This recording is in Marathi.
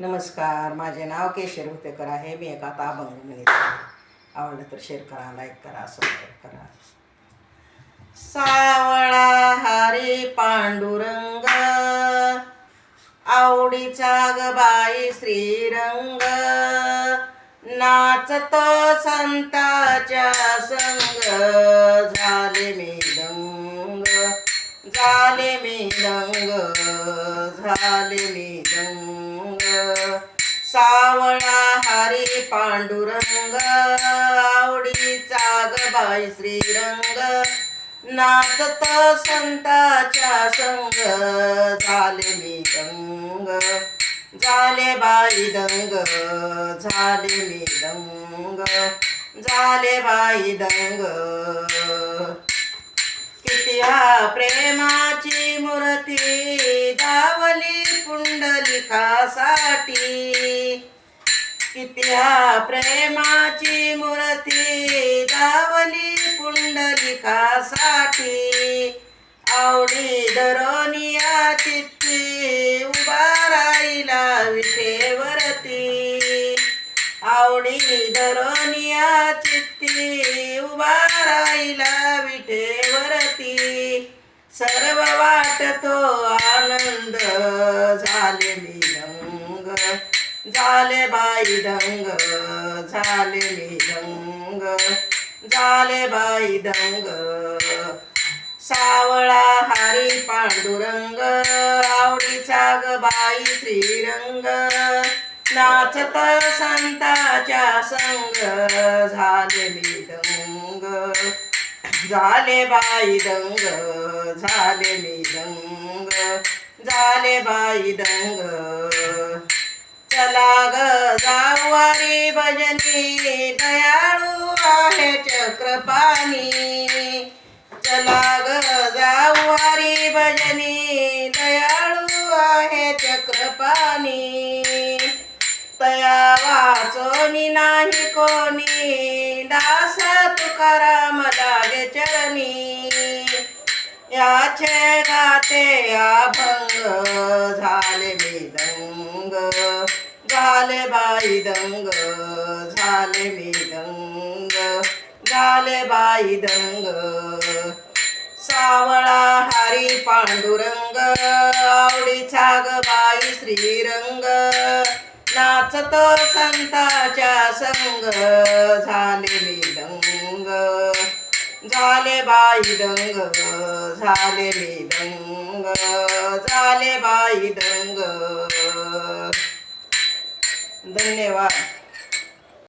नमस्कार माझे नाव केशर हुतेकर आहे. मी एका आता अभंग म्हणत आवडलं तर शेअर करा लाईक करा सबस्क्राईब करा. सावळा हारी पांडुरंग आवडीचा ग बाई श्रीरंग नाचतो संताच्या संग झाले मी दंग झाले मी दंग झाले मी दंग. सावळा हरी पांडुरंग आवडीचा गबाई श्रीरंग नाचत संताच्या संग झाले मी दंग झाले बाई दंग झाले मी दंग झाले बाई दंग. किती हा प्रेमाची मूर्ती दावली पुंडलिकासाठी किती हा प्रेमाची मूर्ती दावली पुंडलिकासाठी आवडी दरोनिया चित्ती सर्व वाटतो आनंद. झाले मी दंग झाले बाई दंग. झाले मी दंग झाले बाई दंग. सावळा हारी पांडुरंग. आवडीचा ग बाई श्रीरंग. नाचत संताच्या संग. झाले मी दंग झाले बाई दंग झाले मी दंग झाले बाई दंग. चला ग जाऊवारी भजनी दयाळू आहे चक्रपाणी. चला ग जावारी भजनी दयाळू आहे चक्रपाणी. तया वाचोनी नाही कोणी तुकाराम लागे चरणी याचे गाते अभंग झाले मी दंग झाले बाई दंग झाले मी दंग झाले बाई दंग सावळा हारी पांडुरंग आवडीचा ग बाई श्रीरंग. नाचत संताच्या संग झाले मी दंग. झाले बाई दंग झाले मी दंग झाले बाई दंग. धन्यवाद.